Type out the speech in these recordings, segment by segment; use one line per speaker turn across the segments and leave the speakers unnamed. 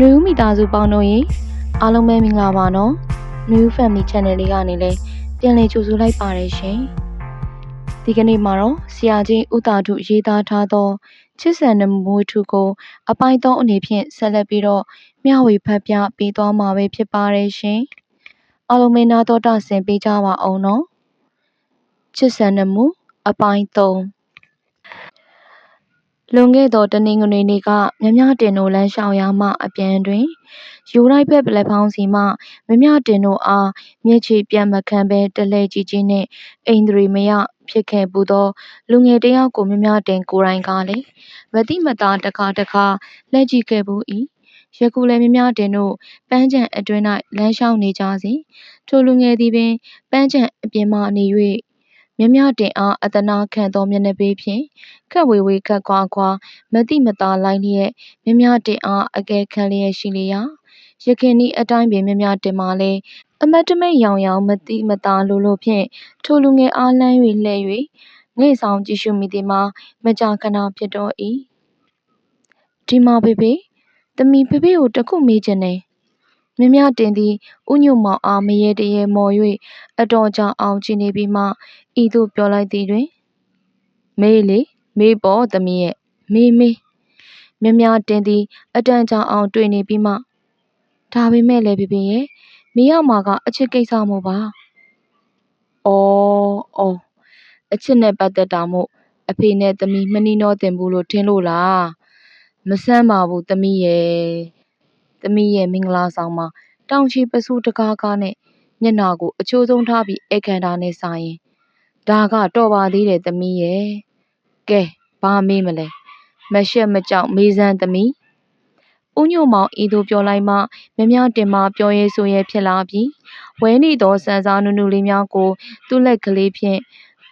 နှွေဦးမိသားစုပေါင်းတို့ရေအားလုံးပဲမင်္ဂလာပါနော်နှွေဦး Family Channel လေးကနေလည်းပြန်လည်ကြိုဆိုလိုက်ပါတယ်ရှင်ဒီကနေ့မှာတော့ဆရာကြီးဥတာထုရေးသားထားသောချစ်ဆန်နမွေးထုကို အပိုင်းသုံးအနေဖြင့်ဆက်လက်ပြီးတော့မျှဝေဖတ်ပြပေးသွားမှာပဲဖြစ်ပါတယ်ရှင်အားလုံးပဲနားတော်တာဆင်ပေးကြပါအောင်နော်ချစ်ဆန်နမူအပိုင်းသုံး လွန်ခဲ့သော တနင်္ဂနွေနေ့က မြမြတင်တို့ လမ်းလျှောက်ရာမှ အပြန်တွင် ယူလိုက်ဘက် ပလက်ဖောင်းစီမှ မြမြတင်တို့အား မျက်ခြေပြတ်မခံဘဲ တလှည့်ကြည့်ခြင်းနှင့်အိန္ဒြေမယဖြစ်ခဲ့ပူသော လူငယ်တယောက်ကို မြမြတင်ကိုယ်တိုင်ကလည်း မသိမသာ တခါတခါ လှည့်ကြည့်ခဲ့ပူ၏ယခုလည်း မြမြတင်တို့ ပန်းခြံအတွင်း၌လမ်းလျှောက်နေကြစဉ် ထိုလူငယ်သည်ပင် ပန်းခြံအပြင်မှနေ၍ မြမြတင်အားအသနားခံသောမျက်နှာပေးဖြင့်ခပ်ဝေဝေးခပ်ခွာခွာမသိမသာလိုက်လျက်မြမြတင်အားအကဲခတ်လျက်ရှိလျာယခင်ဤအတိုင်းပင်မြမြတင်မှလည်းအမတ်တမိတ်ရောင်ရောင်မသိမသာလိုလိုဖြင့်ထိုလူငယ်အားလှမ်း၍လှည့်၍ငိတ်ဆောင်ကြည့်ရှုမိသည်မှာမကြာခဏဖြစ်တော့၏ဒီမှာဖေဖေသမီးဖေဖေကိုတခုမေးချင်တယ် မြမြတင်သည်ဥညွတ်မောင်အား မရေတရေမော်၍အတော်ကြာအောင် ကြည့်နေပြီးမှ ဤသို့ပြောလိုက်သည်တွင် မေးလေ မေးပေါ်သမီးရဲ့ မေးမေး မြမြတင်သည် အတန်ကြာအောင် တွေ့နေပြီးမှ ဒါပေမဲ့လည်း ဖေဖေရဲ့မေးရမှာက အချစ်ကိစ္စမို့ပါ။အော် အော် အချစ်နဲ့ပတ်သက်တာမို့ အဖေနဲ့သမီး မနှီးနှောတင်ဘူးလို့ ထင်လို့လား။မဆန်းပါဘူး သမီးရဲ့။ သမီးရဲ့မင်္ဂလာဆောင်မှာ တောင်ချီပစိုးတကားကားနဲ့ မျက်နှာကို အချိုးဆုံးထားပြီး ဧကန်တာနဲ့စာရင် ဒါက တော်ပါသေးတယ်သမီးရဲ့။ကဲ ဘာမေးမလဲ။မရှက်မကြောက် မေးစမ်းသမီး။ဦးညိုမောင် ဤသို့ပြောလိုက်မှ မြမြတင်မှပြောရဲဆိုရဲဖြစ်လာပြီး ဝဲနေသော စံစားနုနုလေးများကို သူ့လက်ကလေးဖြင့်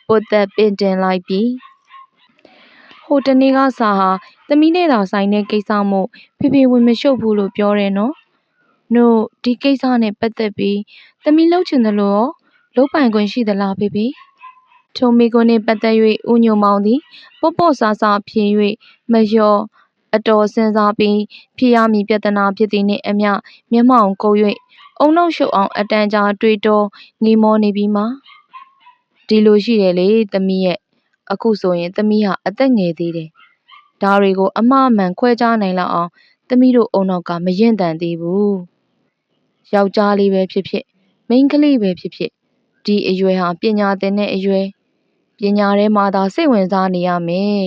ပုတ်သက်ပင်တင်လိုက်ပြီး ဟိုတနေ့ကစာဟာသမီးနဲ့သာဆိုင်တဲ့ကိစ္စမို့ဖေဖေဝင်မရှုပ်ဘူးလို့ပြောတယ်နော်။နို့ဒီကိစ္စနဲ့ပတ်သက်ပြီးသမီးလှုပ်ချင်တယ်လို့ရောလှုပ်ပိုင်ခွင့်ရှိသလားဖေဖေ။ထိုမိကွန်းနှင့်ပတ်သက်၍ဦးညိုမောင်သည်ပေါ့ပေါ့ဆာဆာဖြေ၍မလျော့အတော်စဉ်းစားပြီးဖြေရမည်ပြဿနာဖြစ်သည်နှင့်အမျှမျက်မှောင်ကုပ်၍အုံနောက်ရှုပ်အောင်အတန်ကြာတွေးတောငေးမောနေပြီးမှဒီလိုရှိတယ်လေသမီးရဲ့ အခုဆိုရင်သမီးဟာအသက်ငယ်သေးတယ်ဒါတွေကိုအမှားမှန်ခွဲခြားနိုင်လောက်အောင်သမီးတို့အုံနောက်ကမရင်တန်သေးဘူးယောက်ျားလေးပဲဖြစ်ဖြစ်မိန်းကလေးပဲဖြစ်ဖြစ်ဒီအရွယ်ဟာပညာသင်တဲ့အရွယ်ပညာထဲမှာသာစိတ်ဝင်စားနေရမယ်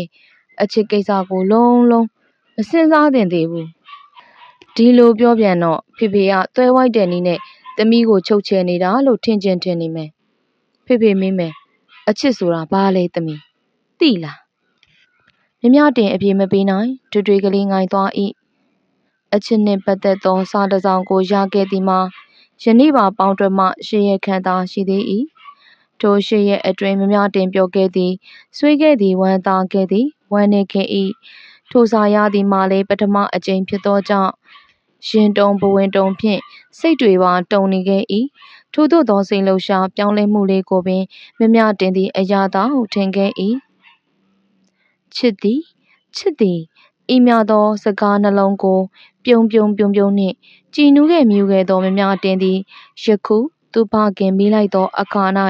အချစ်ကိစ္စကိုလုံးလုံးမစင်စားသင့်သေးဘူးဒီလိုပြောပြန်တော့ဖေဖေကသွဲဝိုက်တဲ့နီးနဲ့သမီးကိုချုပ်ချယ်နေတာလို့ထင်ကျင်ထင်နေမယ်ဖေဖေမင်းမယ်အချစ်ဆိုတာဘာလဲသမီး သိလားမြမတင်အပြေမပေးနိုင်တွေ့တွေ့ကလေးငိုင်းသွား၏အချစ်နှင့်ပတ်သက်သောစာတစ်စောင်ကိုရခဲ့သည်မှာယနေ့ပါပေါင်းတွက်မှရှေ့ရခန့်သာရှိသေး၏ထိုရှေ့ရအတွင်မြမတင်ပြောခဲ့သည်ဆွေးခဲ့သည်ဝမ်းသာခဲ့သည်ဝမ်းနေခဲ့၏ထိုစာရသည်မှာလည်းပထမအကြိမ်ဖြစ်သောကြောင့်ရင်တုံဘဝင်တုံဖြင့်စိတ်တွေပါတုံနေခဲ့၏ထို့သောသောစိတ်လှုပ်ရှားပြောင်းလဲမှုလေးကိုပင်မြမတင်သည်အရာသာဟုထင်ခဲ့၏ ချစ်သည်ချစ်သည်ဤမြသော စကားနှလုံးကို ပြုံပြုံပြုံပြုံနှင့်ကြည်နူးခဲ့မြူခဲ့သောမြမတင်သည်ယခုသူဖခင်မိလိုက်သောအခါ၌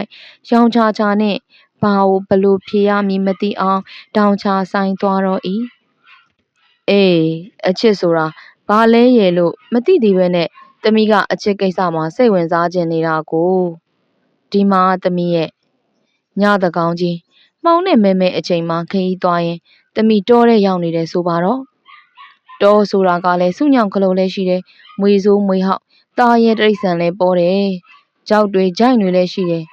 ရောင်ချာချာနှင့်ဘာကိုဘလို့ဖြေရမည်မသိအောင်တောင်ချဆိုင်သွားတော့၏အေးအချစ်ဆိုတာဘာလဲရဲ့လို့မသိသေးပဲနဲ့သမီးကအချစ်ကိစ္စမှာစိတ်ဝင်စားခြင်းနေတာကိုဒီမှာသမီးရဲ့ညတကောင်ကြီး မှောင်နဲ့မဲမဲအချိန်မှခရီးသွားရင်သမီးတောတဲ့ရောက်နေတယ်ဆိုပါတော့တောဆိုတာကလည်းစုညောင်ကလေးလည်းရှိတယ်မွေဆိုးမွေဟောက်ตาရဲတိရစ္ဆာန်လည်းပေါ်တယ်ကြောက်တွေဂျိုင်တွေလည်းရှိတယ်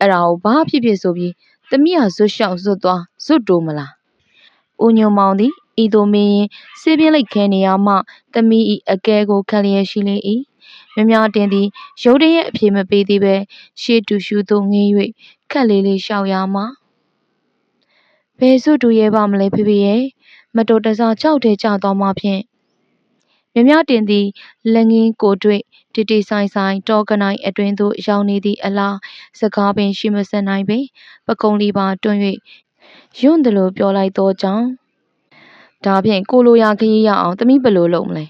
အဲ့ဒါကိုဘာဖြစ်ဖြစ်ဆိုပြီးသမီးဟာဇွတ်လျှောက်ဇွတ်သွားဇွတ်တိုးမလားဦးညုံမောင်သည်ဤသို့မင်းစေးပြင်းလိုက်ခဲနေရမှသမီးဤအကဲကိုခံလျက်ရှိလေ၏မြမတင်သည်ရုတ်တရက်အပြေမပေးသေးပဲရှေးတူရှူသို့ငင်း၍ခက်လေးလေးရှောက်ရမှ ဘယ်စွတူရဲပါမလဲဖေဖေရဲ့မတော်တဆကြောက်တဲ့ကြသွားမှဖြင့်မြမတင်သည်လက်ငင်းကိုတွေ့တီတီဆိုင်ဆိုင်တောကနိုင်အတွင်သို့ရောက်နေသည့်အလားစကားပင်ရှိမစက်နိုင်ပင်ပကုံးလီပါတွန်း၍ယွန့်တယ်လို့ပြောလိုက်သောကြောင့်ဒါဖြင့်ကိုလိုရာခရီးရအောင်သမီးဘယ်လိုလုပ်မလဲ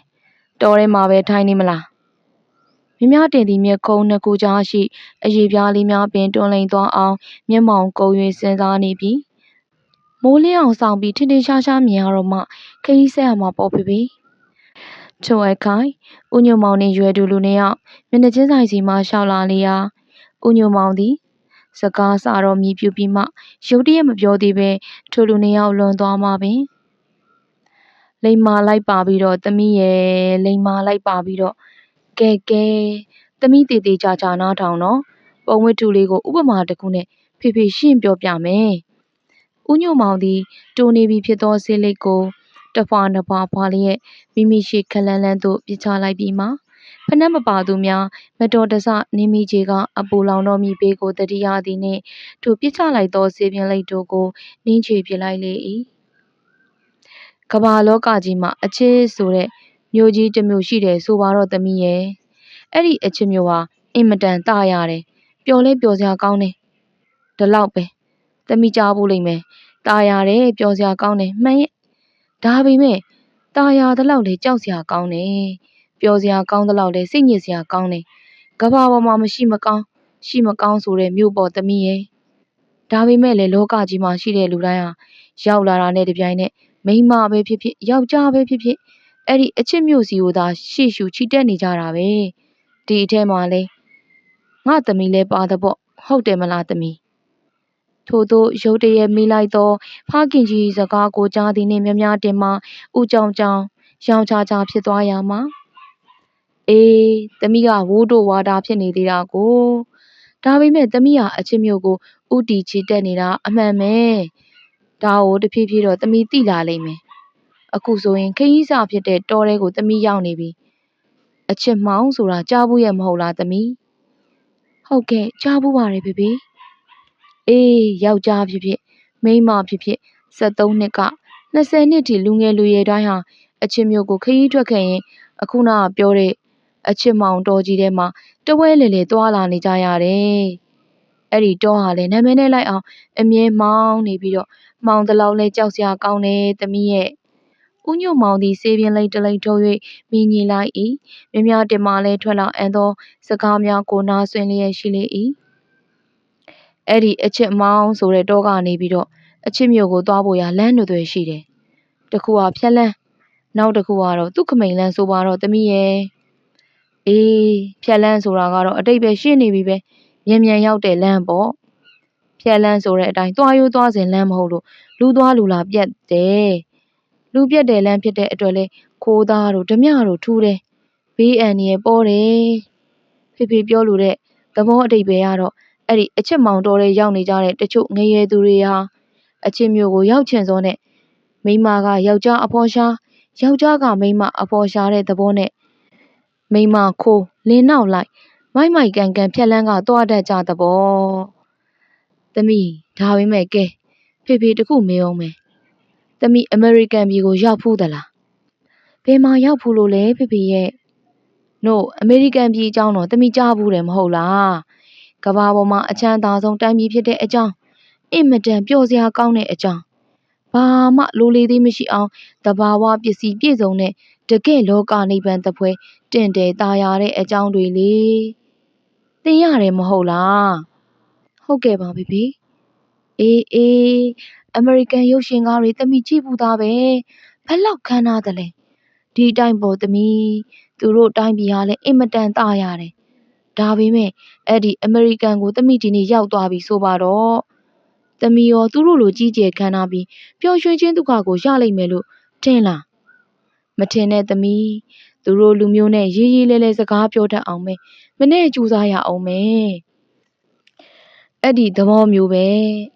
တော်ထဲမှာပဲထိုင်နေမလားမြမတင်သည်မျက်ခုံးနှစ်ခုကြားရှိအရေပြားလေးများပင်တွန်းလိန်သွားအောင်မျက်မှောင်ကုံ၍စဉ်းစားနေပြီ မိုးလင်းအောင်ဆောင်ပြီးထင်ထင်ရှားရှားမြင်ရတော့မှခရီးဆက်ရမှာပေါ့ဖေဖေချိုအခိုင်ဦးညုံမောင်နှင့်ရွယ်တူလူနှစ်ယောက်မျက်နှာချင်းဆိုင်စီမှရှောက်လာလေရာဦးညုံမောင်သည်စကားစာတော့မြည်ပြူပြီးမှရုတ်တရက်မပြောသေးပဲထိုလူနှစ်ယောက်လွန်သွားမှပင်လိမ္မာလိုက်ပါပြီးတော့သမီးရဲ့လိမ္မာလိုက်ပါပြီးတော့ကဲကဲသမီးတေတေချာချာနားထောင်နော်ပုံဝတ္ထုလေးကိုဥပမာတစ်ခုနဲ့ဖေဖေရှင်းပြောပြမယ် ဦးညိုမောင်သည် တိုးနေပြီဖြစ်သောဆေးလိပ်ကို တဖွာနှစ်ဖွာဖွာလျက်မိမိရှိခလန်းလန်းသို့ပြချလိုက်ပြီးမှဖနှက်မပါသူများမတော်တဆနေမိကြီးကအပူလောင်တော်မူပေကိုတတိယသည်နှင့်ထိုပြချလိုက်သောဆေးပြင်းလိပ်တို့ကိုနင်းချေပြလိုက်လေ၏ကဘာလောကကြီးမှာအချစ်ဆိုတဲ့မျိုးကြီးတစ်မျိုးရှိတယ်ဆိုပါတော့သမီးရဲ့အဲ့ဒီအချစ်မျိုးဟာအင်မတန်တာရတယ်ပျော်လဲပျော်စရာကောင်းတယ်ဒီလောက်ပဲ သမီးကြားဖို့လိမ့်မယ်တာရတယ်ပျော်စရာကောင်းတယ်မှန်ရဲ့ဒါပေမဲ့တာယာတလောက်လေကြောက်စရာကောင်းတယ်ပျော်စရာကောင်းတလောက်လေစိတ်ညစ်စရာကောင်းတယ်ကဘာပေါ်မှာမရှိမကောင်းရှိမကောင်းဆိုတဲ့မြို့ပေါ်သမီးရဲ့ဒါပေမဲ့လေလောကကြီးမှာရှိတဲ့လူတိုင်းဟာရောက်လာတာနဲ့တပြိုင်နက်မိန်းမပဲဖြစ်ဖြစ်ယောက်ျားပဲဖြစ်ဖြစ်အဲ့ဒီအချစ်မြို့စီကိုသာရှေ့ရှုချီတက်နေကြတာပဲဒီအထဲမှာလဲငါသမီးလဲပါတဲ့ပေါ့ဟုတ်တယ်မလားသမီး ထို့သောရုတ်တရက်မိလိုက်သော ဖခင်ကြီးစကားကိုကြားသည်နှင့်မြများတင်မှဥကြောင်ကြောင် ရောင်ချာချာဖြစ်သွားရမှာအေးသမီးကဝိုးတို့ဝါတာဖြစ်နေသေးတာကိုဒါပေမဲ့သမီးဟာအချစ်မျိုးကိုဥတီချီတက်နေတာအမှန်ပဲဒါကိုတဖြည်းဖြည်းတော့သမီးသိလာလိမ့်မယ်အခုဆိုရင်ခရီးစာဖြစ်တဲ့တောထဲကိုသမီးရောက်နေပြီအချစ်မောင်ဆိုတာကြားဘူးရဲ့မဟုတ်လားသမီးဟုတ်ကဲ့ကြားဘူးပါတယ်ဖေဖေ အေးယောက်ျားဖြစ်ဖြစ်မိန်းမဖြစ်ဖြစ်73နှစ်က20နှစ်ထိလူငယ်လူရွယ်တိုင်းဟာအချစ်မျိုးကိုခရီးထွက်ခဲ့ရင်အခုနကပြောတဲ့အချစ်မောင်တော်ကြီးထဲမှာတဝဲလေလေသွားလာနေကြရတယ်အဲ့ဒီတောဟာလည်းနာမည်နဲ့လိုက်အောင်အမြဲမောင်းနေပြီးတော့မောင်တလောက်လဲကြောက်စရာကောင်းတယ်သမီးရဲ့ဦးညွန့်မောင်သည်ဆေးပြင်းလိမ့်တလိမ့်ထုတ်၍မြင်ညီလိုက်၏မြမြတင်မှလဲထွက်လာအန်သောစကားများကိုနားဆွင့်လျက်ရှိလေ၏ အဲ့ဒီအချစ်မောင်းဆိုတဲ့တောကနေပြီးတော့အချစ်မြို့ကိုသွားဖို့ရလမ်းတွေတွေရှိတယ်တခုကဖြက်လန်းနောက်တစ်ခုကတော့သူ့ခမိန်လန်းဆိုပါတော့သမီးရဲ့အေးဖြက်လန်းဆိုတာကတော့အတိတ်ပဲရှင်းနေပြီပဲမြန်မြန်ရောက်တဲ့လမ်းပေါ့ဖြက်လန်းဆိုတဲ့အတိုင်းသွားရိုးသွားစဉ်လမ်းမဟုတ်လို့လူသွားလူလာပြတ်တယ်လူပြတ်တဲ့လမ်းဖြစ်တဲ့အတွက်လဲခိုးသားတို့ဓမြတို့ထူးတယ်ဘေးအန္တရာယ်ပေါ်တယ်ဖေဖေပြောလို့တဲ့သဘောအတိတ်ပဲကတော့ အဲ့ဒီအချစ်မောင်တော်တွေရောက်နေကြတဲ့တချို့ငရေသူတွေဟာအချစ်မျိုးကိုရောက်ချင်စောနဲ့မိမကယောက်ျားအဖော်ရှားယောက်ျားကမိမအဖော်ရှားတဲ့သဘောနဲ့မိမခိုးလင်းနောက်လိုက်မိုက်မိုက်ကန်ကန်ဖြက်လန်းကသွားတတ်ကြသဘောသမီးဒါပေမဲ့ကဲဖေဖေတခုမေးအောင်မယ်သမီးအမေရိကန်ပြည်ကိုရောက်ဖူးသလားဘယ်မှာရောက်ဖူးလို့လဲဖေဖေရဲ့နို့အမေရိကန်ပြည်အကြောင်းတော့သမီးကြားဘူးတယ်မဟုတ်လား ကဘာပေါ်မှာအချမ်းသာဆုံးတိုင်းပြည်ဖြစ်တဲ့အကြောင်းအင်မတန်ပျော်စရာကောင်းတဲ့အကြောင်းဘာမှလိုလေသေးမရှိအောင်တဘာဝပစ္စည်းပြည့်စုံတဲ့တကယ့်လောကနိဗ္ဗာန်တပွဲတင့်တယ်ตาရတဲ့အကြောင်းတွေလေသင်ရတယ်မဟုတ်လားဟုတ်ကဲ့ပါဖေဖေအေးအေးအမေရိကန်ရုပ်ရှင်ကားတွေတမိကြည့်ဘူးသားပဲဘယ်လောက်ခမ်းနားတယ်လဲဒီအတိုင်းပေါ်တမိသူတို့တိုင်းပြည်ဟာလည်းအင်မတန်ตาရတယ် ဒါပေမဲ့အဲ့ဒီအမေရိကန်ကိုတမိဒီနေ့ရောက်သွားပြီဆိုပါတော့တမီရောသူတို့လိုကြီးကျယ်ခမ်းနားပြီးပျော်ရွှင်ခြင်းဒုက္ခကိုရလိမ့်မယ်လို့ထင်လားမထင်တဲ့သမီးသူတို့လူမျိုးနဲ့ရေးရေးလဲလဲစကားပြောတတ်အောင်မယ်မနဲ့ကြိုးစားရအောင်မယ်အဲ့ဒီသဘောမျိုးပဲ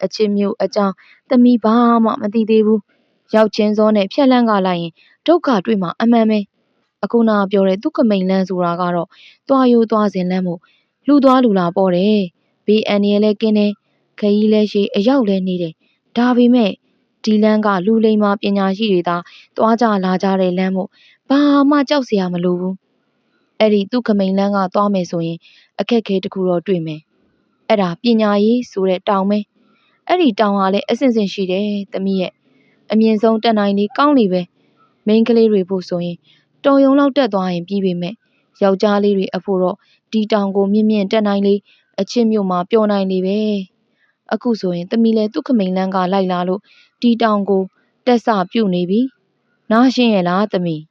အချစ်မျိုးအကြောင်းသမီးဘာမှမသိသေးဘူးရောက်ချင်းစောနဲ့ဖြက်လန့်ကလိုက်ရင်ဒုက္ခတွေ့မှာအမှန်ပဲ အခုနာပြောတဲ့သူကမိန်လန်းဆိုတာကတော့တွားရိုးသွားစဉ်လမ်းမို့လူသွားလူလာပေါ်တယ်ဘေးအန္တရာယ်လဲကင်းတယ်ခရီးလဲရှိအရောက်လဲနေတယ်ဒါပေမဲ့ဒီလမ်းကလူလိမ္မာပညာရှိတွေသာသွားကြလာကြတဲ့လမ်းမို့ဘာမှကြောက်စရာမလိုဘူးအဲ့ဒီသူ့ခမိန်လန်းကသွားမယ်ဆိုရင် အခက်ခဲတခုတော့တွေ့မယ်အဲ့ဒါပညာရေးဆိုတဲ့တောင်ပဲအဲ့ဒီတောင်ဟာလည်းအဆင့်ဆင့်ရှိတယ်သမီးရဲ့အမြင့်ဆုံးတက်နိုင်နေကောင်းနေပဲမိန်းကလေးတွေဖို့ဆိုရင် တော်ယုံလောက်တက်သွားရင်ပြီးပေမဲ့ယောက်ျားလေးတွေအဖို့တော့ဒီတောင်ကိုမြင့်မြင့်တက်နိုင်လေအချစ်မြို့မှာပျော်နိုင်လေပဲအခုဆိုရင်သမီးလဲသူ့ခမိန်လန်းကလိုက်လာလို့ဒီတောင်ကိုတက်ဆပြုတ်နေပြီနားရှင်းရဲ့လားသမီး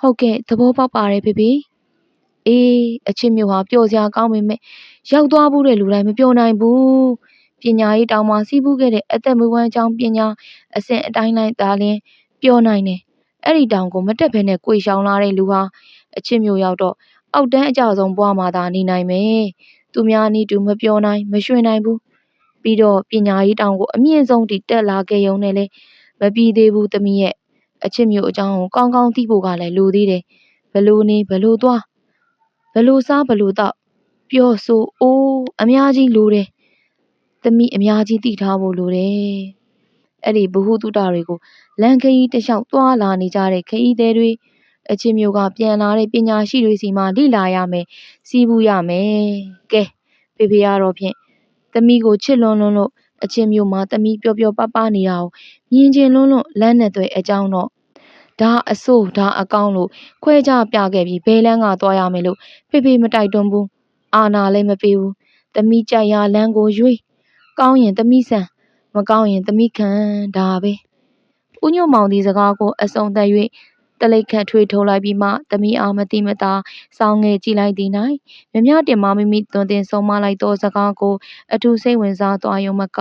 ဟုတ်ကဲ့သဘောပေါက်ပါတယ်ဖေဖေအေးအချစ်မြို့ဟာပျော်စရာကောင်းပေမဲ့ရောက်သွားဘူးတဲ့လူတိုင်းမပျော်နိုင်ဘူးပညာရေးတောင်မှစီးပူးခဲ့တဲ့အသက်မွေးဝမ်းအကြောင်းပညာအဆင့်အတိုင်းလိုက်သာလျှင်ပျော်နိုင်တယ် အဲ့ဒီတောင်ကိုမတက်ဘဲနဲ့ကိုယ်ရှောင်လာတဲ့လူဟာအချစ်မျိုးရောက်တော့အောက်တန်းအကြဆုံးဘွားမှာသာနေနိုင်မယ်။သူများနည်းတူမပြောနိုင်မရွှင်နိုင်ဘူး။ပြီးတော့ပညာရေးတောင်ကိုအမြင့်ဆုံးထိတက်လာခဲ့ရုံနဲ့လည်းမပြီးသေးဘူးသမီးရဲ့အချစ်မျိုးအကြောင်းကိုကောင်းကောင်းသိဖို့ကလည်းလိုသေးတယ်။ဘလို့နေဘလို့သွားဘလို့စားဘလို့တော့ပြောဆိုအိုးအများကြီးလိုတယ်။သမီးအများကြီးသိထားဖို့လိုတယ်။ အဲ့ဒီဘ ഹു တုတတွေကိုလန်ခရီးတစ်လျှောက်သွားလာနေကြတဲ့ခရီးသည်တွေအချင်းမျိုးကပြန်လာတဲ့ပညာရှိတွေစီမှလိလာရမယ်စီးပူးရမယ်ကဲဖေဖေကတော့ဖြင့်သမီးကိုချစ်လွန်းလွန်းလို့အချင်းမျိုးမှာသမီးပျော်ပျော်ပါးပါးနေတာကိုမြင်ချင်လွန်းလွန်းလမ်းနဲ့သွဲအကြောင်းတော့ဒါအဆိုးဒါအကောင်းလို့ခွဲခြားပြခဲ့ပြီးဘဲလန်းကသွားရမယ်လို့ဖေဖေမတိုက်တွန်းဘူးအာနာလည်းမပေးဘူးသမီးကြိုက်ရလမ်းကိုရွေးကောင်းရင်သမီးဆန် မကောင်းရင်သမီးခံဒါပဲဦးညွန့်မောင်ဒီစကားကိုအစုံသက်၍တလိပ်ခတ်ထွေးထုတ်လိုက်ပြီးမှသမီးအားမတိမတာစောင်းငယ်ကြည့်လိုက်သည်၌မြမြတင်မမိမိသွန်သင်ဆုံးမလိုက်သောစကားကိုအထူးစိတ်ဝင်စားသွားရုံမက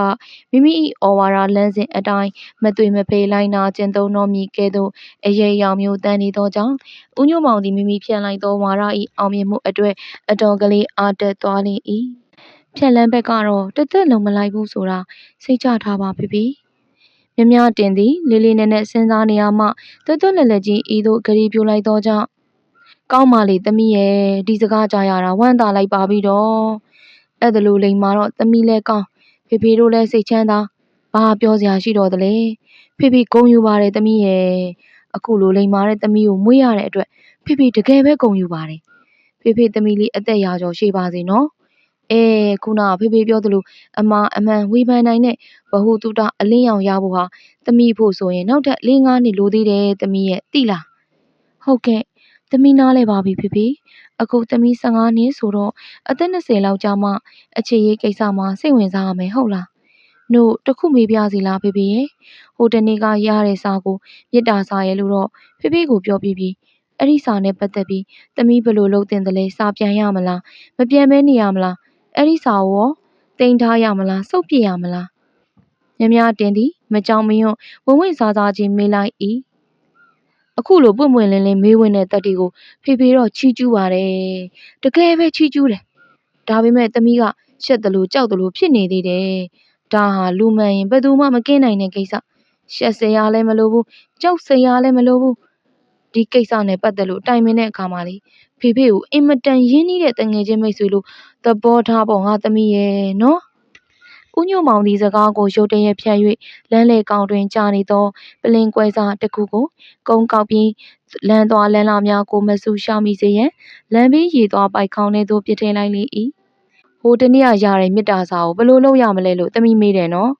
မိမိ၏ဩဝါဒလမ်းစဉ်အတိုင်းမသွေမဖေလိုက်နာကျင့်သုံးတော်မူကဲ့သို့အရေးရောင်မျိုးတန်နေသောကြောင့်ဦးညွန့်မောင်သည်မိမိဖြန့်လိုက်သောဝါဒ၏အောင်မြင်မှုအတွက်အတော်ကလေးအားတက်သွားလေ၏ ဖြက်လန်းဘက်ကတော့တသက်လုံးမလိုက်ဘူးဆိုတာစိတ်ချထားပါဖေဖေမြမြတင်သည်လေးလေးနက်နက်စဉ်းစားနေရမှတွတ်တွတ်လက်လက်ကြီးဤသို့ဂရီပြိုလိုက်သောကြောင့်ကောင်းပါလေသမီးရဲ့ဒီစကားကြားရတာဝမ်းသာလိုက်ပါပြီတော့အဲ့ဒါလိုလိန်မာတော့သမီးလဲကောင်းဖေဖေတို့လဲစိတ်ချမ်းသာဘာပြောစရာရှိတော့တလဲဖေဖေဂုံယူပါတယ်သမီးရဲ့အခုလိုလိန်မာတဲ့သမီးကိုမွေးရတဲ့အတွက်ဖေဖေတကယ်ပဲဂုံယူပါတယ်ဖေဖေသမီးလေးအသက်ရာကျော်ရှိပါစေနော် အဲခုနကဖေဖေပြောသလိုအမာအမှန်ဝေဖန်နိုင်တဲ့ဘ ഹു တုတအလင်းရောင်ရဖို့ဟာသမီးဖို့ဆိုရင်နောက်ထပ်၄-၅နှစ်လိုသေးတယ်သမီးရဲ့သိလားဟုတ်ကဲ့သမီးနားလဲပါပြီဖေဖေအခုသမီး15နှစ်ဆိုတော့အသက်20လောက်ကြာမှအခြေရေးကိစ္စမှာစိတ်ဝင်စားရမယ်ဟုတ်လားနို့တခုမေးပြစီလားဖေဖေရဲ့ဟိုတနေ့ကရတဲ့စာကိုမေတ္တာစာရဲ့လို့တော့ဖေဖေကိုပြောပြီးပြီအဲ့ဒီစာနဲ့ပတ်သက်ပြီးသမီးဘယ်လိုလုပ်တင်တယ်လဲစာပြန်ရမလားမပြန်မဲနေရမလား အဲ့ဒီစာကိုရောတင်ထားရမလားစုပ်ပြစ်ရမလားမြမတင်သည်မကြောင်မယွန့်ဝဝင့်စားစားချင်းမေးလိုက်၏အခုလိုပွင့်ပွင့်လင်းလင်းမေးဝင်တဲ့တက်တီကိုဖေဖေတော့ချီးကျူးပါတယ်တကယ်ပဲချီးကျူးတယ်ဒါပေမဲ့သမီးကရှက်တယ်လို့ကြောက်တယ်လို့ဖြစ်နေသေးတယ်ဒါဟာလူမှန်ရင်ဘယ်သူမှမကင်းနိုင်တဲ့ကိစ္စရှက်စရာလည်းမလိုဘူးကြောက်စရာလည်းမလိုဘူးဒီကိစ္စနဲ့ပတ်သက်လို့တိုင်ပင်တဲ့အခါမှာလေဖေဖေကိုအင်မတန်ရင်းနှီးတဲ့တငယ်ချင်းမိတ်ဆွေလို့ သဘောထားပေါ့ငါသမီးရဲ့နော်ဦးညိုမောင်ဒီစကားကိုရုတ်တရက်ဖြတ်၍လမ်းလေကောင်တွင်ကြာနေသောပလင်ကွဲစားတစ်ခုကိုကုန်းကောက်ပြီးလမ်းသွားလမ်းလာများကိုမဆူရှောင်မိစေရန်လမ်းဘေးရေသွားပိုက်ခေါင်းထဲသို့ပြစ်ထည့်လိုက်လေ၏ဟိုတနေ့ကရတဲ့မြစ်တာစာကိုဘယ်လိုလုပ်ရမလဲလို့သမီးမေးတယ်နော်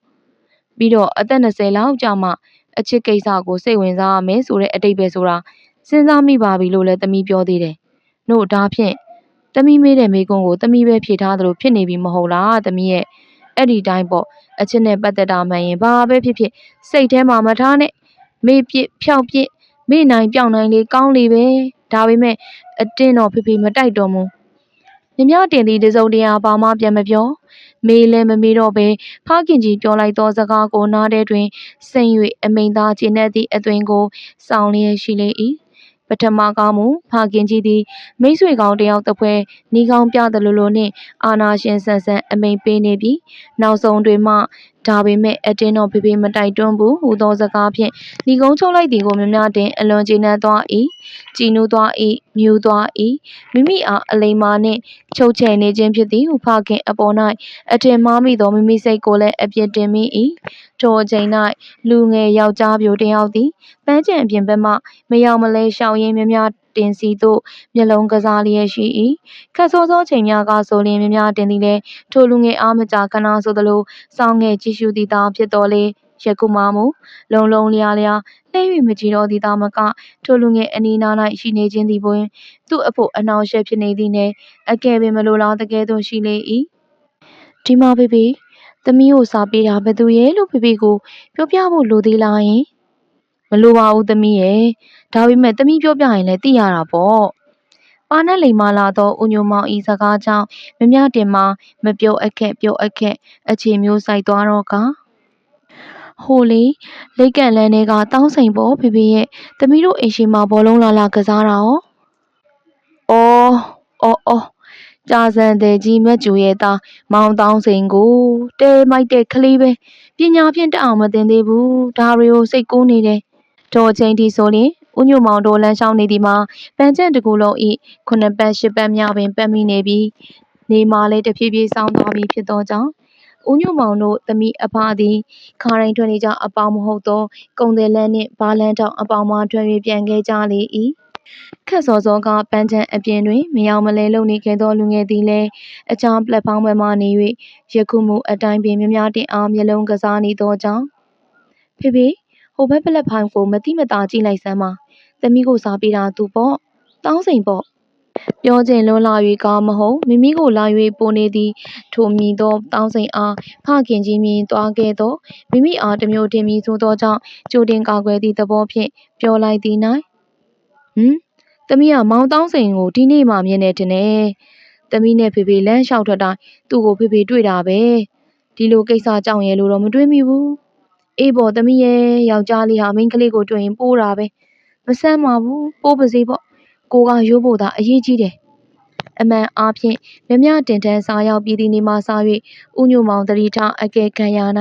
ပြီးတော့အသက်20လောက်ကြာမှအချစ်ကိစ္စကိုစိတ်ဝင်စားရမယ်ဆိုတဲ့အတိတ်ပဲဆိုတာစဉ်းစားမိပါပြီလို့လည်းသမီးပြောသေးတယ်။နို့ဒါဖြင့် သမီးမေးတဲ့မိကုန်းကိုသမီးပဲဖြေထားသလိုဖြစ်နေပြီမဟုတ်လားသမီးရဲ့အဲ့ဒီတိုင်းပေါ့အချစ်နဲ့ပတ်သက်တာမှန်ရင်ဘာပဲဖြစ်ဖြစ်စိတ်ထဲမှာမထားနဲ့မေ့ပြစ်ဖြောက်ပြစ်မေ့နိုင်ပြောင်းနိုင်လေကောင်းလေပဲဒါပေမဲ့အတင်းတော့ဖေဖေမတိုက်တော်မူမြမတင်သည်တစုံတရာဘာမှပြန်မပြောမေးလည်းမမေးတော့ပဲဖခင်ကြီးပြောလိုက်သောစကားကိုနားထဲတွင်စိမ်၍အမိန်သားကျင်းတဲ့သည့်အသွင်ကိုစောင်းလျက်ရှိလေ၏ ပထမကောင်းမူဖခင်ကြီးသည်မိတ်ဆွေကောင်းတယောက်တစ်ဖွဲနီးကောင်းပြသလိုလိုနှင့်အာနာရှင်ဆန်ဆန်အမိန်ပေးနေပြီးနောက်ဆုံးတွင်မှဒါပေမဲ့အတင်းတော့ဖေဖေမတိုက်တွန်းဘူးဟူသောစကားဖြင့်ညီကုန်းချုပ်လိုက်သည်ကိုမများတင်အလွန်ကျေနပ်သွား၏ကြည်နူးသွား၏မြူးသွား၏မိမိအားအလိမ္မာနှင့်ချုပ်ချယ်နေခြင်းဖြစ်သည်ဟုဖခင်အပေါ်၌အထင်မှားမိသောမိမိစိတ်ကိုလည်းအပြစ်တင်မိ၏ထိုအချိန်၌လူငယ်ယောက်ျားပြိုတစ်ယောက်သည်ပန်းချံအပြင်ဘက်မှမရောက်မလဲရှောင်ရင်းများများတင်စီသို့မျက်လုံးကစားလျက်ရှိ၏ခတ်စောစောချိန်များကဆိုလျင်များများတင်သည်လည်းထိုလူငယ်အားမကြာခဏဆိုသလိုစောင်းငယ်ကြည့်ရှုသည်သာဖြစ်တော်လေယခုမှမူလုံလုံလျားလျားလှဲ၍မကြည့်တော့သည်သာမကထိုလူငယ်အနီးနား၌ရှိနေခြင်းသည်ပင်သူ့အဖို့အနှောင့်အယှက်ဖြစ်နေသည်နှင့်အကယ်ပင်မလိုလားတကယ်သို့ရှိလေ၏ဒီမှာဖေဖေသမီးကိုစာပေးတာဘယ်သူရဲ့လို့ဖေဖေကိုပြောပြဖို့လိုသေးလားယင်မလိုပါဘူးသမီးရဲ့ ဒါပေမဲ့သမီးပြောပြရင်လည်းသိရတာပေါ့ပါနဲ့လိမ်မာလာသောဦးညိုမောင်ဤစကားကြောင့်မမြတင်မှာမပြောအပ်ခက်ပြောအပ်ခက်အခြေမျိုးစိုက်သွားတော့ကဟိုလေလိတ်ကန်လန်းထဲကတောင်းစိန်ပေါ်ဖေဖေရဲ့သမီးတို့အိမ်ရှိမှာဘောလုံးလာလာကစားတာရောအော်အော်အော်ကြာစံတဲ့ကြီးမက်ကျူရဲ့သားမောင်တောင်းစိန်ကိုတဲမိုက်တဲ့ကလေးပဲပညာဖြင့်တက်အောင်မတင်သေးဘူးဒါတွေကိုစိတ်ကူးနေတယ်ထိုအချိန်ထိဆိုရင် ဦးညိုမောင်တို့လမ်းလျှောက်နေသည်မှာပန်းကျက်တစ်ခုလုံးဤခုနှစ်ပတ်ရှစ်ပတ်မြောက်ပင်ပတ်မိနေပြီးနေမာလည်းတဖြည်းဖြည်းဆောင်းသွားပြီဖြစ်သောကြောင့်ဦးညိုမောင်တို့သမီးအဖသည်ခါတိုင်းထွက်နေကြအပေါင်းမဟုတ်သောကုံတယ်လန်းနှင့်ဘာလန်းတောင်အပေါင်းမှထွက်၍ပြန်ခဲ့ကြလေ၏ခက်စောစောကပန်းချံအပြင်တွင်မယောင်မလဲလုံနေခဲ့သောလူငယ်သည်လည်းအချောင်းပလက်ဖောင်းဘက်မှနေ၍ယခုမူအတိုင်းပင်မြများတင်အားမျက်လုံးကစားနေသောကြောင့်ဖေဖေဟို ဘက်ပလက်ဖောင်းကိုမတိမတာကြည့်လိုက်စမ်းပါသမီးကိုစားပေးတာသူပေါ့တောင်းစိန်ပေါ့ပြောခြင်းလွန်လာ၍ကားမဟုတ်မိမိကိုလာ၍ပိုနေသည်ထိုမြည်သောတောင်းစိန်အားဖခင်ကြီးမြင်သွားခဲ့သောမိမိအားတစ်မျိုးတင်ပြီးဆိုသောကြောင့်ကြိုတင်ကာကွယ်သည့်သဘောဖြင့်ပြောလိုက်သည်၌ဟမ်သမီးကမောင်တောင်းစိန်ကိုဒီနေ့မှမြင်နေတယ်နဲ့သမီးနဲ့ဖေဖေလမ်းလျှောက်ထွက်တိုင်းသူ့ကိုဖေဖေတွေ့တာပဲဒီလိုကိစ္စကြောင့်ရဲ့လို့တော့မတွေးမိဘူး အေးပေါ်သမီးရဲ့ယောက်ျားလေးဟာမိန်းကလေးကိုတွေ့ရင်ပိုးတာပဲမဆမ်းပါဘူးပိုးပါစေပေါ့ကိုကရိုးဖို့သာအရေးကြီးတယ်အမှန်အားဖြင့်မြမြတင်တန်းစားရောက်ပြည်သည်နေမှစား၍ဥညုမောင်တတိထအကဲခံရ၌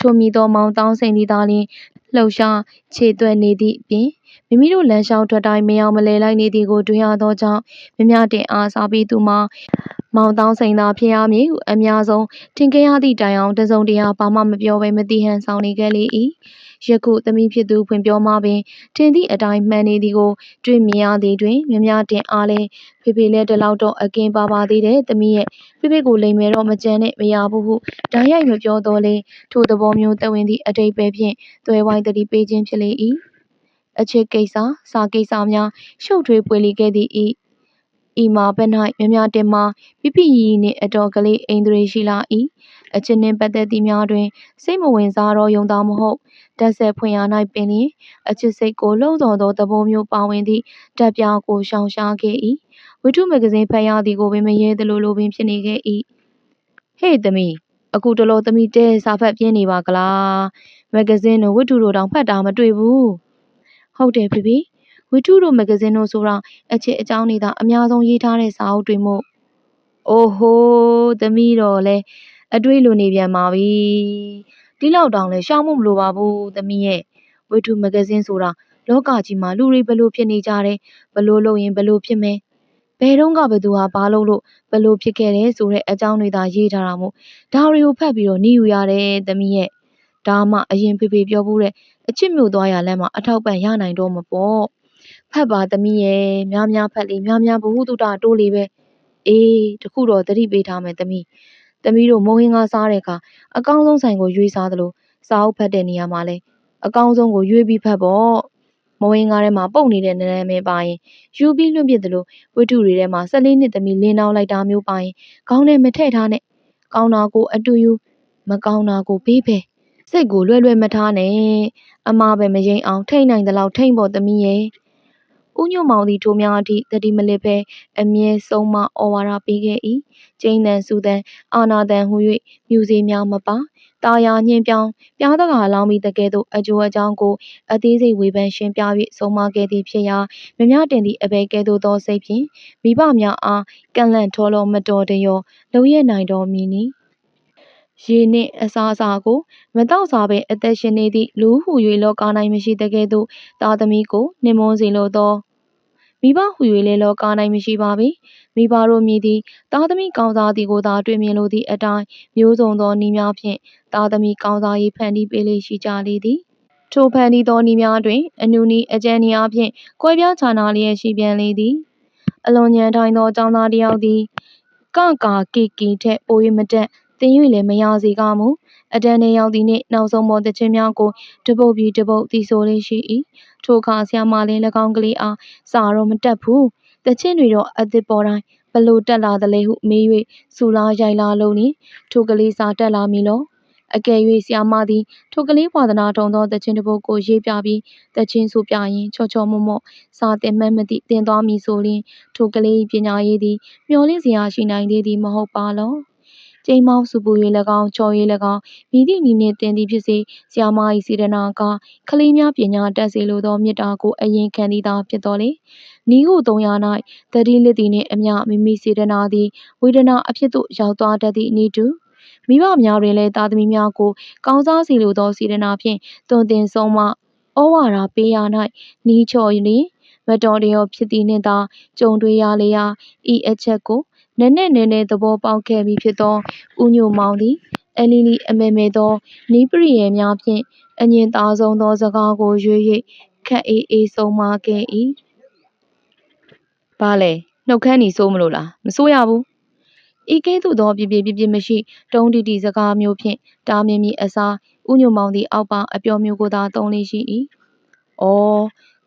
ထိုမိသောမောင်တောင်းစိန်သည်သာလျှင်လှုပ်ရှားခြေသွက်နေသည့်အပြင်မိမိတို့လမ်းလျှောက်ထွက်တိုင်းမယောင်မလဲလိုက်နေသည်ကိုတွေ့ရသောကြောင့်မြမြတင်အားစားပြီးသူမှာ မောင်တောင်းစိန်သာဖြစ်ရမည်ဟုအများဆုံးထင်ခဲ့ရသည့်တိုင်အောင်တစုံတရာဘာမှမပြောဘဲမတိဟန်ဆောင်နေခဲ့လေ၏ယခုသမီးဖြစ်သူဖွင့်ပြောမှပင်ထင်သည့်အတိုင်းမှန်နေသည်ကိုတွေ့မြင်ရသည်တွင်မြမြတင်အားလဲဖေဖေလည်းဒီလောက်တော့အကင်းပါပါသေးတယ်သမီးရဲ့ဖေဖေကိုလိမ်မယ်တော့မကြမ်းနဲ့မရဘူးဟုဓာတ်ရိုက်မပြောတော့လေထိုသဘောမျိုးတဝင်သည့်အတိတ်ပဲဖြင့်သွဲဝိုင်းတတိပေးခြင်းဖြစ်လေ၏အချစ်ကိစ္စစာကိစ္စများရှုပ်ထွေးပွေလီခဲ့သည့် ဤဤမှာဘက်၌မြမြတင်မှာပြပြရီနှင့်အတော်ကလေးအိန္ဒြေရှိလာ၏အချစ်နှင့်ပတ်သက်သည့်များတွင် စိတ်မဝင်စားတော့ယုံသားမဟုတ်ဓာတ်ဆက်ဖွင့်ရ၌ပင်လျင်အချစ်စိတ်ကိုလှုံ့ဆော်သောသဘောမျိုးပါဝင်သည့်ဓာတ်ပြားကိုရှောင်ရှားခဲ့၏ဝိတုမဂ္ဂဇင်းဖတ်ရသည်ကိုပင်မရဲသလိုလိုပင်ဖြစ်နေခဲ့၏ဟေ့သမီးအခုတလောသမီးတဲစာဖတ်ပြင်းနေပါကလားမဂ္ဂဇင်းတို့ဝတ္ထုတို့တောင်ဖတ်တာမတွေ့ဘူးဟုတ်တယ်ဖေဖေ ဝတ္ထုတို့မဂ္ဂဇင်းတို့ဆိုတာအချစ်အကြောင်းတွေသာအများဆုံးရေးထားတဲ့စာအုပ်တွေမို့အိုဟိုးသမီးတော်လဲအတွေ့လိုနေပြန်ပါပြီဒီလောက်တောင်လဲရှောင်းမှုမလိုပါဘူးသမီးရဲ့ဝတ္ထုမဂ္ဂဇင်းဆိုတာလောကကြီးမှာလူတွေဘလို့ဖြစ်နေကြတယ်ဘလို့လုပ်ရင်ဘလို့ဖြစ်မယ်ဘယ်တော့ကဘသူဟာဘာလုပ်လို့ဘလို့ဖြစ်ခဲ့တယ်ဆိုတဲ့အကြောင်းတွေသာရေးထားတာမို့ဒါတွေကိုဖတ်ပြီးတော့နေယူရတယ်သမီးရဲ့ဒါမှအရင်ဖေဖေပြောဘူးတဲ့အချစ်မျိုးသွားရလမ်းမှာအထောက်ပံ့ရနိုင်တော့မပေါ့ ဖတ်ပါသမီးရဲ့များများဖတ်လေများများဘ ഹു တုတတိုးလေပဲအေးတခုတော့သတိပေးထားမယ်သမီးသမီးတို့မုံဟင်းကားစားတဲ့အခါအကောင်းဆုံးဆိုင်ကိုရွေးစားသလိုစာအုပ်ဖတ်တဲ့နေရာမှာလည်းအကောင်းဆုံးကိုရွေးပြီးဖတ်ပေါ့မုံဟင်းကားထဲမှာပုတ်နေတဲ့နာမည်ပါရင်ယူပြီးလွှင့်ပစ်သလိုဝတ္ထုတွေထဲမှာ14နှစ်သမီးလင်းနှောင်းလိုက်တာမျိုးပါရင်ခေါင်းထဲမထည့်ထားနဲ့ကောင်းတာကိုအတူယူမကောင်းတာကိုဘေးဖယ်စိတ်ကိုလွယ်လွယ်မထားနဲ့အမပဲမရင်အောင်ထိတ်နိုင်သလောက်ထိတ်ဖို့သမီးရဲ့ ဦးညွန့်မောင်သည်ထိုများအထိတတိမလစ်ပဲအမြဲဆုံးမဩဝါဒပေးခဲ့၏ကျိန်းတန်စုတန်အာနာတန်ဟု၍မြူစေများမပါတာယာညှင်းပြောင်းပြားတကာလောင်းပြီးတကယ်သို့အကျိုးအကြောင်းကိုအသေးစိတ်ဝေဖန်ရှင်းပြ၍ဆုံးမခဲ့သည်ဖြစ်ရာမမြတင်သည့်အဘဲကဲ့သို့သောစိတ်ဖြင့်မိဘများအားကန့်လန့်ထောလောမတော်တရောလုံရနိုင်တော်မူနီ ရေနှင့်အစားအစာကို မတောက်စားဘဲအသက်ရှင်နေသည့်လူဟု၍လောက၌မရှိတကယ်သို့သားသမီးကိုနှင်မွန်းစေလိုသောမိဘဟု၍လည်းလောက၌မရှိပါပေမိဘတို့မြည်သည်သားသမီးကောင်းစားသည်ကိုသာတွေ့မြင်လိုသည့်အတိုင်းမျိုးစုံသောနည်းများဖြင့်သားသမီးကောင်းစားရေးဖန်တီးပေးလေရှိကြလေသည်ထိုဖန်တီးသောနည်းများတွင်အနုနီအကျဉ်းနည်းအားဖြင့်ကွဲပြားခြားနာလျက်ရှိပြန်လေသည်အလွန်ညံထိုင်သောចောင်းသားတစ်ယောက်သည်ကကာကီကီထက်ပို၍မတက်သ တင်၍လည်းမရစေကမူအတန်းနေရောက်သည်နှင့်နောက်ဆုံးပေါ်တခြင်းများကိုတပုတ်ပြီးတပုတ်တီဆိုလေးရှိ၏ထိုအခါဆရာမလေး၎င်းကလေးအားစာတော့မတက်ဘူးတခြင်းတွေတော့အသစ်ပေါ်တိုင်းဘလို့တက်လာသလဲဟုမေး၍စူလာရိုက်လာလုံးနှင့်ထိုကလေးစာတက်လာမည်လောအကယ်၍ဆရာမသည်ထိုကလေးဝါသနာထုံသောတခြင်းတစ်ပုဒ်ကိုရေးပြပြီးတခြင်းဆိုပြရင်ချောချောမော့မော့စာတင်မှတ်မသိတင်သွားမည်ဆိုလျှင်ထိုကလေးပညာရေးသည်မျောလင့်စရာရှိနိုင်သေးသည်မဟုတ်ပါလော ကျိမ်းမောင်းစုပူ၍၎င်းချော်၍၎င်းမိသည့်နည်းနှင့်တင်သည်ဖြစ်စေဆရာမ၏စေတနာကကလေးများပညာတတ်စေလိုသောမေတ္တာကိုအရင်ခံသည်သာဖြစ်တော်လေနီးဟုသုံးရ၌တတိလစ်သည်နှင့်အမျှမိမိစေတနာသည်ဝေဒနာအဖြစ်သို့ရောက်သွားတတ်သည့်ဤတူမိဘများတွင်လည်းသားသမီးများကိုကောင်းစားစေလိုသောစေတနာဖြင့်တွင်တင်ဆုံးမဩဝါဒပေးရ၌နီးချော်လျင်မတော်တရောဖြစ်သည်နှင့်သာကြုံတွေ့ရလေရာဤအချက်ကို နည်းနည်းနည်းနည်းသဘောပေါက်ခဲ့ပြီးဖြစ်သော ဦးညိုမောင်သည် အလီလီအမေမေသောနီးပရိယေများဖြင့်အငင်သားဆုံးသောစကားကိုရွေ၍ခက်အေးအေးဆုံးမခဲ့၏။ဘာလဲ နှုတ်ခမ်းနေစိုးမလို့လားမစိုးရဘူး ဤကဲ့သို့သော ပြပြပြပြမရှိ တုံးတီတီစကားမျိုးဖြင့် တားမြင်မြအစားဥညုံမောင်သည် အောက်ပါအပျော်မျိုးကိုသာ သုံးလေးရှိ၏။အော်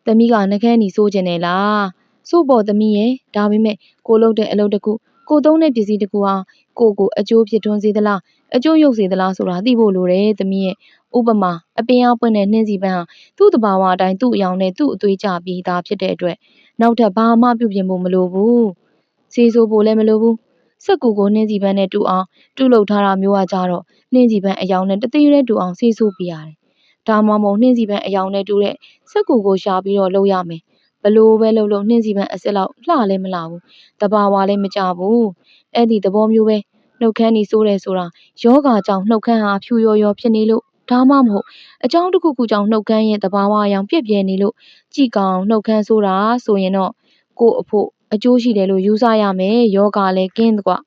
သမီးက နှကန်းနီစိုးကျင်တယ်လား။စိုးပေါ်သမီးရဲ့ဒါပေမဲ့ ကိုလုပ်တဲ့အလုပ်တစ်ခု ကိုသုံးတဲ့ပစ္စည်းတစ်ခုဟာကိုကိုအကျိုးဖြစ်ထွန်းစေသလားအကျိုးရုပ်စေသလားဆိုတာသိဖို့လိုတယ်သမီးရဲ့ဥပမာအပင်အားပွင့်တဲ့နှင်းစီပန်းဟာသူ့တဘာဝအတိုင်းသူ့အယောင်နဲ့သူ့အသွေးကြပြီးသားဖြစ်တဲ့အတွက်နောက်ထပ်ဘာမှပြုပြင်ဖို့မလိုဘူး။စေဆိုဖို့လည်းမလိုဘူးစက်ကူကိုနှင်းစီပန်းနဲ့တူအောင်တူလုပ်ထားတာမျိုးကကြတော့နှင်းစီပန်းအယောင်နဲ့တသေးရဲတူအောင်ဆေးဆိုးပြရတယ်။ဒါမှမဟုတ်နှင်းစီပန်းအယောင်နဲ့တူတဲ့စက်ကူကိုရှာပြီးတော့လုပ်ရမယ်။ ဘလို့ပဲလုပ်လို့နှင်းစီပန်းအစ်စ်လောက်လှလည်းမလှဘူး။တဘာဝလည်းမကြဘူး။အဲ့ဒီသဘောမျိုးပဲနှုတ်ခမ်းနေဆိုးတယ်ဆိုတာယောဂါကြောင့်နှုတ်ခမ်းဟာဖြူရော်ရော်ဖြစ်နေလို့ဒါမှမဟုတ်အကြောင်းတစ်ခုခုကြောင့်နှုတ်ခမ်းရဲ့တဘာဝအယောင်ပြက်ပြဲနေလို့ကြည်ကောင်နှုတ်ခမ်းဆိုးတာဆိုရင်တော့ကို့အဖို့အကျိုးရှိတယ်လို့ယူဆရမယ်ယောဂလည်းကင်းကွာ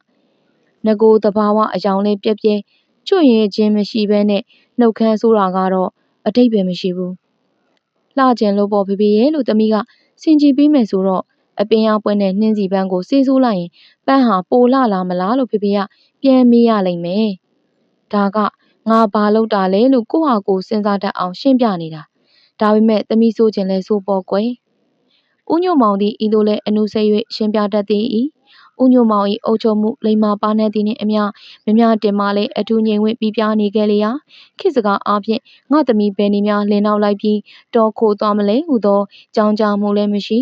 ငကိုတဘာဝအယောင်လေးပြက်ပြဲချွတ်ရင်ချင်းမရှိဘဲနဲ့နှုတ်ခမ်းဆိုတာကတော့အတိတ်ပဲမရှိဘူးလှကျင်လို့ပေါ့ဖေဖေရဲ့လို့သမီးက စင်ကြည်ပေးမယ်ဆိုတော့အပင်ရပွင့်တဲ့နှင်းစီပန်းကိုစေးဆိုးလိုက်ရင်ပန်းဟာပိုလာလာမလားလို့ဖေဖေကပြန်မေးရလိမ့်မယ်ဒါကငါဘာလုပ်တာလဲလို့ကိုဟာကိုစဉ်းစားတတ်အောင်ရှင်းပြနေတာဒါပေမဲ့သမီးဆိုးခြင်းလဲဆိုးပေါ်ကွယ်ဦးညိုမောင်သည်ဤသို့လဲအနုဆဲ၍ရှင်းပြတတ်သည်၏ ဦးညိုမောင်၏အုပ်ချုပ်မှုလိမ္မာပါနှံ့သည်နှင့်အမျှမမြတင်မှလည်းအထူးငြိမ်ဝှက်ပြီးပြားနေခဲ့လေရာခေတ်စကားအားဖြင့်ငါသမီးဘယ်နေများလင်းနောက်လိုက်ပြီးတော်ခိုသွားမလဲဟုသောကြောင်းကြမှုလည်းမရှိ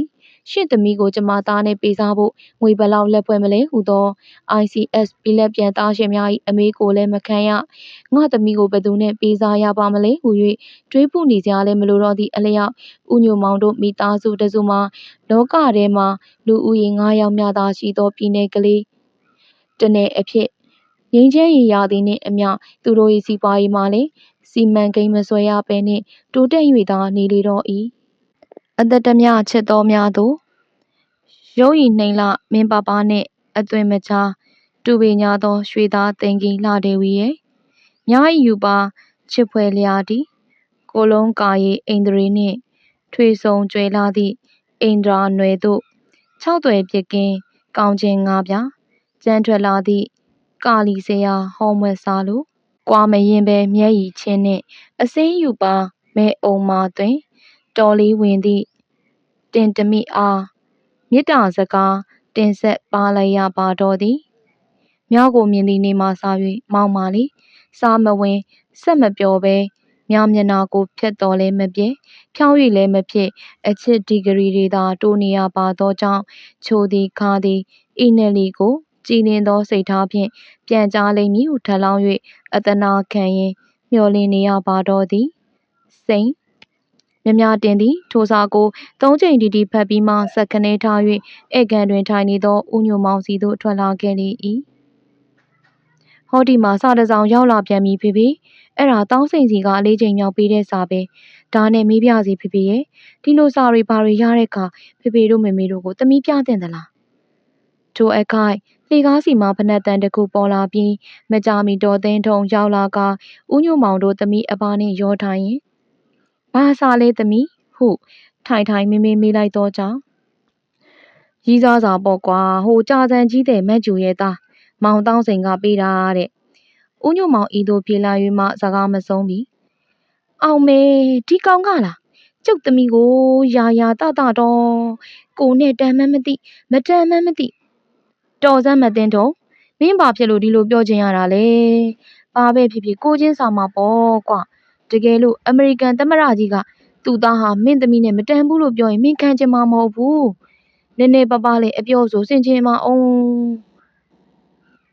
ရှင့်သမီးကိုကျမသားနဲ့ပေးစားဖို့ငွေဘလောက်လက်ဖွဲ့မလဲဟုသော ICS ပြည်လက်ပြန်သားရှင်များ၏အမေးကိုလည်းမခံရငါသမီးကိုဘယ်သူနဲ့ပေးစားရပါမလဲဟု၍တွေးပူနေကြလည်းမလိုတော့သည့်အလျောက်ဦးညိုမောင်တို့မိသားစုတစုမှာလောကထဲမှာလူဦးရေ9ယောက်များသာရှိသောပြည်နယ်ကလေးတနယ်အဖြစ်ငင်းချမ်းရည်ရသည်နှင့်အမျှသူတို့၏စီးပွားရေးမှာလည်းစီမံကိန်းမဆွဲရပဲနှင့်တိုးတက်၍သာနေလေတော့၏ အသက်တမျှချစ်တော်များသို့ရုပ်ရည်နှိမ်လမင်းပါပါနှင့်အသွင်မချာတူပေညာသောရွှေသားတင်ကြီးလှဒေဝီရဲ့ညာဤယူပါချစ်ဖွယ်လျာသည်ကိုလုံးကာရီအိန္ဒြေနှင့် ထွေဆုံကျွဲလာသည့်အိန္ဒြာနွယ်တို့၆သွယ်ပြစ်ကင်းကောင်းခြင်းငါးပြားကျန်းထွက်လာသည့်ကာလီစရာဟောမွဲ့စားလိုကွာမရင်ပဲမျက်ရည်ချင်းနှင့်အစိမ်းယူပါမဲအုံမာတွင် တော်လေးဝင်သည့် တင်တမိအား မေတ္တာစကား တင်ဆက်ပါလိုက်ရပါတော့သည်မြောက်ကိုမြင်သည့်နေမှစား၍မောင်မာလီစားမဝင်ဆက်မပြောဘဲမြမျက်နာကိုဖျက်တော်လဲမပြဲဖြောင်း၍လဲမဖြစ်အချစ်ဒီဂရီတွေသာတိုးနေရပါသောကြောင့်ချိုသည်ခါသည်ဤနယ်လီကိုကြည်လင်သောစိတ်ထားဖြင့်ပြန်ကြားလိမ့်မည်ဟုထပ်လောင်း၍အတနာခံရင်မျှော်လင့်နေရပါတော့သည်စိန် မြမတင်သည် ထိုစာကိုသုံးချိန်တီတီဖတ်ပြီးမှစက်ခနဲထား၍ဧကန်တွင်ထိုင်နေသောဦးညိုမောင်စီသို့ထွက်လာခဲ့လေ၏ဟောဒီမှာစာတစောင်ရောက်လာပြန်ပြီဖေဖေအဲ့ဒါတောင်းစိန်စီကအလေးချိန်မြောက်ပေးတဲ့စာပဲဒါနဲ့မေးပြစီဖေဖေရဲ့ဒီလိုစာတွေဘာတွေရတဲ့အခါဖေဖေတို့မေမေတို့ကိုတမီးပြတင်သလားထိုအခိုက်လှေကားစီမှဖနက်တန်တစ်ခုပေါ်လာပြီးမကြမီတော်သိန်းထုံရောက်လာကဦးညိုမောင်တို့သမီးအပါနှင့်ရောထိုင်ရင် ဘာစာလဲသမီးဟု ထိုင်ထိုင်မေးမေးမေးလိုက်တော့ကြောင်းရီးစားစာပေါ့ကွာဟိုကြာစံကြီးတဲ့မက်ဂျူရဲ့သားမောင်တောင်းစိန်ကပေးတာတဲ့ဦးညိုမောင်ဤသို့ပြေးလာ၍မှစကားမဆုံးပြီအောင်မေဒီကောင်ကလားကျုပ်သမီးကိုယာယာတတတော့ကိုနဲ့တန်မှန်းမသိမတန်မှန်းမသိတော်စမ်းမသိန်းတော့မင်းဘာဖြစ်လို့ဒီလိုပြောချင်ရတာလဲဘာပဲဖြစ်ဖြစ်ကိုချင်းစာမှာပေါ့ကွာ တကယ်လို့အမေရိကန်သမ္မတကြီးကသူ့သားဟာမင်းသမီးနဲ့မတန်ဘူးလို့ပြောရင်မင်းခံချင်မှာမဟုတ်ဘူးနည်းနည်းပါးပါးလေးအပြောဆိုဆင်ခြင်မအောင်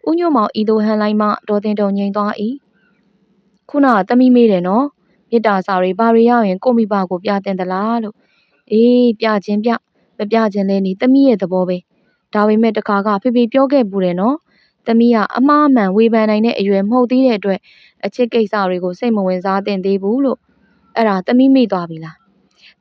ဦးညိုမောင်ဤသို့ဟန်လိုက်မှဒေါ်တင်တုံငိမ်သွား၏ခုနကသမီးမေးတယ်နော်မေတ္တာစာတွေဘာတွေရရင်ကိုမိဘကိုပြတင်သလားလို့အေးပြခြင်းပြမပြခြင်းလဲနေသမီးရဲ့သဘောပဲဒါပေမဲ့တခါကဖေဖေပြောခဲ့ပူတယ်နော်သမီးကအမှားအမှန်ဝေဖန်နိုင်တဲ့အရွယ်မဟုတ်သေးတဲ့အတွက် အချစ်ကိစ္စတွေကိုစိတ်မဝင်စားသင့်သေးဘူးလို့အဲ့ဒါသမီးမေ့သွားပြီလား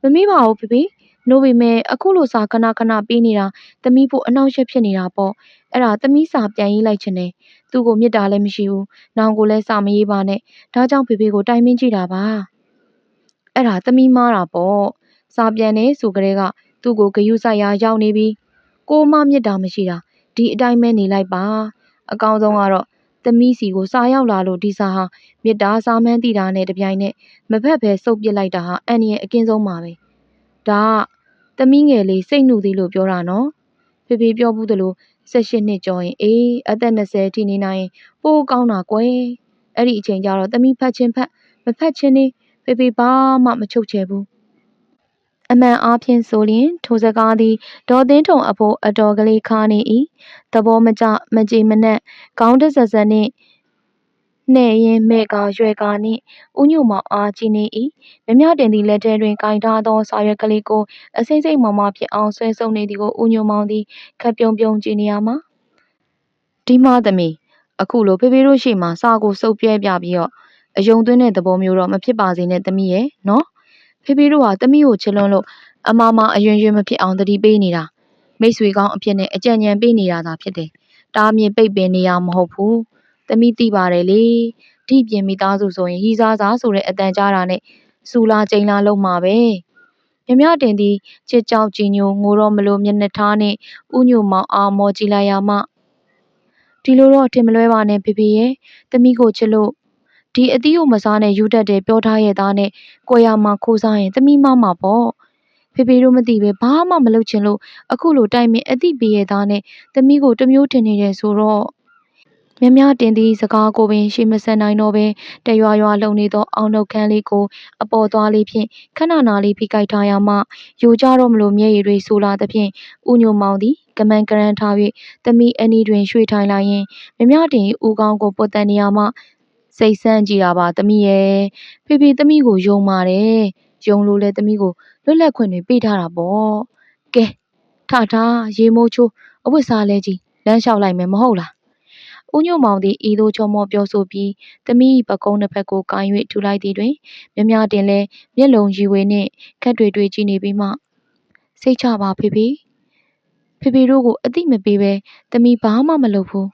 မမေ့ပါဘူးဖေဖေနို့ပေမဲ့အခုလိုစာခဏခဏပေးနေတာသမီးဖို့အနှောက်အယှက်ဖြစ်နေတာပေါ့အဲ့ဒါသမီးစာပြန်ရေးလိုက်ချင်တယ်သူ့ကိုမေတ္တာလည်းမရှိဘူးနောင်ကိုလည်းစာမရေးပါနဲ့ဒါကြောင့်ဖေဖေကိုတိုင်ပင်ကြည့်တာပါအဲ့ဒါသမီးမားတာပေါ့စာပြန်နေဆိုကြတဲ့ကသူ့ကိုဂယုစိုက်ရာရောက်နေပြီကိုမမေတ္တာမရှိတာဒီအတိုင်းပဲနေလိုက်ပါအကောင်းဆုံးကတော့ သမီးစီကိုစာရောက်လာလို့ဒီစာဟာမေတ္တာစာမှန်းတည်တာနဲ့တပြိုင်နက်မဖက်ပဲစုပ်ပစ်လိုက်တာဟာအန်ရဲ့အကင်းဆုံးပါပဲဒါကသမီးငယ်လေးစိတ်နှုသေးလို့ပြောတာနော်ဖေဖေပြောဘူးသလို18နှစ်ကျော်ရင်အေးအသက်20အထိနေနိုင်ရင်ပိုကောင်းတာကွယ်အဲ့ဒီအချိန်ကျတော့သမီးဖတ်ချင်းဖတ်မဖတ်ချင်းနေဖေဖေဘာမှမချုပ်ချယ်ဘူး အမှန်အားဖြင့်ဆိုလျင် ထိုစကားသည်ဒေါ်သင်းထုံအဖို့အတော်ကလေးခါနေ၏သဘောမကျမကြေမနက်ခေါင်းတဆက်ဆက်နှင့်နှဲ့ရင်မဲ့ကာရွယ်ကာနှင့်ဦးညိုမောင်အားကြည့်နေ၏မမြတင်သည့်လက်ထဲတွင်ကင်ထားသောစာရွက်ကလေးကိုအစိမ့်စိမ့်မောင်မောင်ဖြစ်အောင်ဆွဲဆုံနေသည်ကိုဦးညိုမောင်သည်ခပ်ပြုံးပြုံးကြည့်နေရမှာဒီမသမီးအခုလိုဖေဖေတို့ရှိမှစာကိုစုပ်ပြဲပြပြီးတော့အယုံသွင်းတဲ့သဘောမျိုးတော့မဖြစ်ပါစေနဲ့သမီးရဲ့နော် ဖေဖေတို့ဟာသမီးကိုချစ်လွန်းလို့အမမအယွင်ယွင်မဖြစ်အောင်တတိပေးနေတာမိတ်ဆွေကောင်းအဖြစ်နဲ့အကြံဉာဏ်ပေးနေတာသာဖြစ်တယ်တားမြင်ပိတ်ပင်နေရမဟုတ်ဘူးသမီးသိပါတယ်လေထိပြင်မိသားစုဆိုရင်ရီစားစားဆိုတဲ့အတန်ကြားတာနဲ့စူလာကျိန်လာလုံးမှာပဲမြမတင်သည်ချစ်ကြောက်ကြည်ညိုငိုတော့မလို့မျက်နှာထားနဲ့ဥညိုမောင်အားမော်ကြည့်လိုက်ရမှဒီလိုတော့ထင်မလွဲပါနဲ့ဖေဖေရဲ့သမီးကိုချစ်လို့ ဒီအသီးကိုမစားနဲ့ယူတတ်တယ်ပြောထားရဲ့သားနဲ့ကိုရမှာခိုးစားရင်သမီးမမှာပေါ့ဖေဖေတို့မသိပဲဘာမှမလုပ်ချင်လို့အခုလိုတိုင်ပင်အသိပေးရဲ့သားနဲ့သမီးကိုတမျိုးထင်နေတယ်ဆိုတော့မြမတင်သည့်စကားကိုပင်ရှေ့မဆက်နိုင်တော့ပဲတရွာရွာလုံနေသောအောင်နှုတ်ခမ်းလေးကိုအပေါ်သွားလေးဖြင့်ခဏနာလေးဖိကိုက်ထားရမှယိုကြတော့မလို့မျက်ရည်တွေဆိုလာသဖြင့်ဥညိုမောင်သည်ကမန်ကရန်ထား၍သမီးအနီးတွင်ရွှေ့ထိုင်လိုက်ရင်မြမတင်၏ဦးကောင်းကိုပုတ်တန်နေရမှ စိတ်ဆန်းကြည့်တာပါသမီးရဲ့ဖေဖေသမီးကိုယုံပါတယ်ယုံလို့လဲသမီးကိုလွတ်လပ်ခွင့်တွေပေးထားတာပေါ့ကဲထထားရေမိုးချိုးအဝတ်စားလဲကြီးလမ်းလျှောက်လိုက်မယ်မဟုတ်လားဦးညိုမောင်သည်ဤသို့ချော်မော့ပြောဆိုပြီးသမီး၏ပကုံးနှစ်ဖက်ကိုကိုင်း၍ထူလိုက်သည်တွင်မြမတင်လဲမျက်လုံးရီဝေနှင့်ခက်တွေတွေကြည့်နေပြီးမှစိတ်ချပါဖေဖေဖေဖေတို့ကိုအတိမပေးပဲသမီးဘာမှမလုပ်ဘူး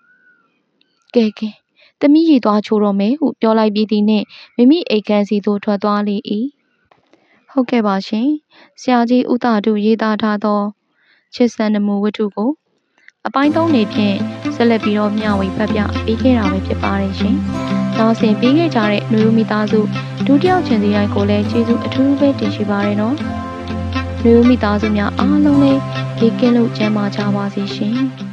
ကဲကဲ သမီးရီသွားချိုးတော့မယ်ဟုပြောလိုက်ပြီးသည်နှင့်မိမိအိတ်ခမ်းစီသို့ထွက်သွားလေ၏ဟုတ်ကဲ့ပါရှင်ဆရာကြီးဥတာတုရေးသားထားသောချစ်စံနမူဝတ္ထုကိုအပိုင်းသုံးနေဖြင့်ဆက်လက်ပြီးတော့မျှဝေဖတ်ပြပေးခဲ့တာပဲဖြစ်ပါတယ်ရှင်။နောက်ဆင်ပေးခဲ့ကြတဲ့လူလူမိသားစုဒုတိယချင်းစီရိုင်းကိုလည်းကျေးဇူးအထူးပဲတင်ရှိပါရနော်။လူလူမိသားစုများအားလုံးလည်းဒီကင်းလို့ကျမ်းမာကြပါစေရှင်။